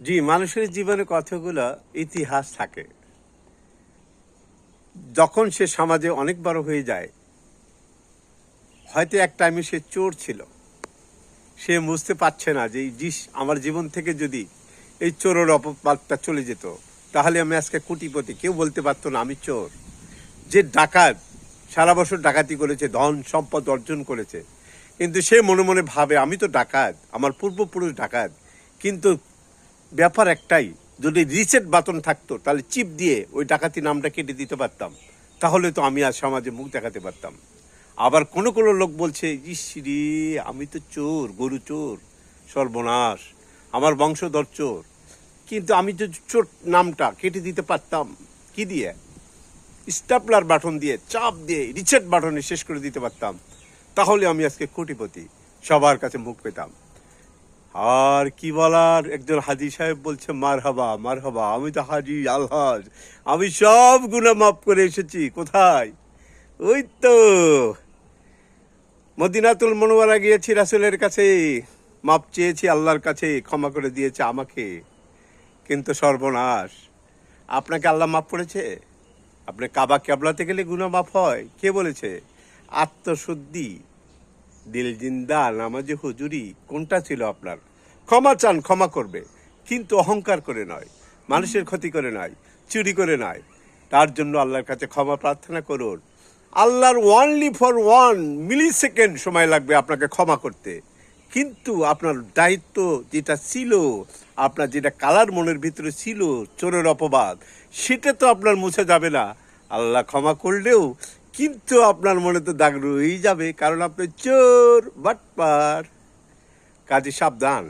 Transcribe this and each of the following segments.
জি, মানুষের জীবনে কতগুলো ইতিহাস থাকে। যখন সে সমাজে অনেক বড় হয়ে যায়, হয়তো এক টাইমে সে চোর ছিল। সে বুঝতে পারছে না যে জিস আমার জীবন থেকে যদি এই চোরের অপবাদটা চলে যেত, তাহলে আমি আজকে কোটিপতি। কেউ বলতে পারতো না, আমি চোর। যে ডাকাত, সারা বছর ডাকাতি করেছে, ধন, সম্পদ অর্জন করেছে। কিন্তু সে মনে মনে ভাবে, আমি তো ডাকাত, আমার পূর্বপুরুষ ডাকাত। কিন্তু ব্যাপার একটাই, যদি রিসেট বাতন থাকতো, তাহলে চিপ দিয়ে ওই ডাকাতি নামটা কেটে দিতে পারতাম। তাহলে তো আমি আর সমাজে মুখ দেখাতে পারতাম। আবার কোনো কোনো লোক বলছে, ইস রে, আমি তো চোর, গরু চোর, সর্বনাশ, আমার বংশধর চোর। কিন্তু আমি যে চোর নামটা কেটে দিতে পারতাম, কি দিয়ে? স্টাপলার বাটন দিয়ে, চাপ দিয়ে রিচেট বাটনে শেষ করে দিতে পারতাম। তাহলে আমি আজকে কোটিপতি, সবার কাছে মুখ পেতাম। আর কি বলার? একজন হাজি সাহেব বলছে মার হাবা মার হাবা আমি তো হাজি, আলহাজ। আমি সব গুণা মাফ করে এসেছি, কোথায়? ওই তো। মদিনাতুল মনোয়ারা গিয়েছি রাসুলের কাছে। মাপ চেয়েছি আল্লাহর কাছে, ক্ষমা করে দিয়েছে আমাকে। কিন্তু সর্বনাশ। আপনাকে আল্লাহ মাফ করেছে? আপনি কাবা ক্যাবলাতে গেলে গুণা মাফ হয়। কে বলেছে? আত্মশুদ্ধি। দিল জিন্দা নামাজে হুজুরি, কোনটা ছিল আপনার? ক্ষমা চান, ক্ষমা করবে, কিন্তু অহংকার করে নয়, মানুষের ক্ষতি করে নয়, চুরি করে নয়। তার জন্য আল্লাহর কাছে ক্ষমা প্রার্থনা করুন। আল্লাহর only for one millisecond সময় লাগবে আপনাকে ক্ষমা করতে। কিন্তু আপনার দায়িত্ব যেটা ছিল, আপনার যেটা কালার মনের ভিতরে ছিল, চোরের অপবাদ, সেটা তো আপনার মুছে যাবে না। আল্লাহ ক্ষমা করলেও কিন্তু আপনার মনে তো দাগ রয়েই যাবে, কারণ আপনি চোর, বাটপার। কাজে সাবধান,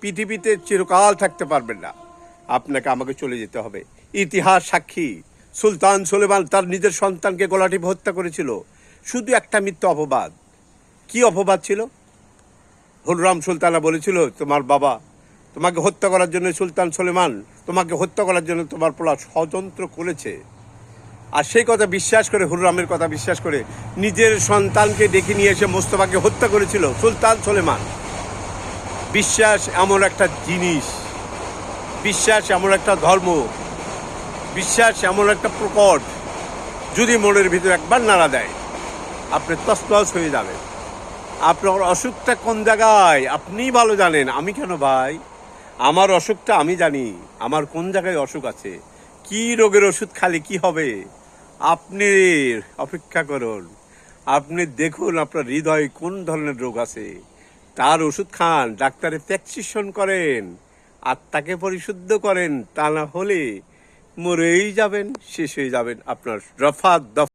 পৃথিবীতে চিরকাল থাকতে পারবেন না। আপনাকে আমাকে চলে যেতে হবে। ইতিহাস সাক্ষী, সুলতান সুলেমান তার নিজের সন্তানকে গলাটিপ হত্যা করেছিল। শুধু একটা মিথ্যা অপবাদ। কি অপবাদ ছিল? হুররাম সুলতানা বলেছিল, তোমার বাবা তোমাকে হত্যা করার জন্য সুলতান সুলেমান তোমাকে হত্যা করার জন্য তোমার পোলা ষড়যন্ত্র করেছে। আর সেই কথা বিশ্বাস করে হুররামের কথা বিশ্বাস করে নিজের সন্তানকে ডেকে নিয়ে এসে মোস্তফাকে হত্যা করেছিল সুলতান সুলেমান। বিশ্বাস এমন একটা জিনিস। বিশ্বাস এমন একটা ধর্ম। বিশ্বাস এমন একটা প্রকট। যদি মনের ভিতরে একবার নাড়া দেয়, আপনি তসতস হয়ে যাবেন। আপনার অসুখটা কোন জায়গায়? আপনিই ভালো জানেন। আমি কেন ভাই? আমার অসুখটা আমি জানি। আমার কোন জায়গায় অসুখ আছে? কি রোগের ওষুধ খালি কি হবে? আপনি অপেক্ষা করুন। আপনি দেখুন আপনার হৃদয়ে কোন ধরনের রোগ আছে। তার ওষুধ খান, ডাক্তারে প্র্যাকসিশন করেন, আত্মাকে পরিশুদ্ধ করেন, তা না হলে মরেই যাবেন, শেষ হয়ে যাবেন আপনার রফা দফা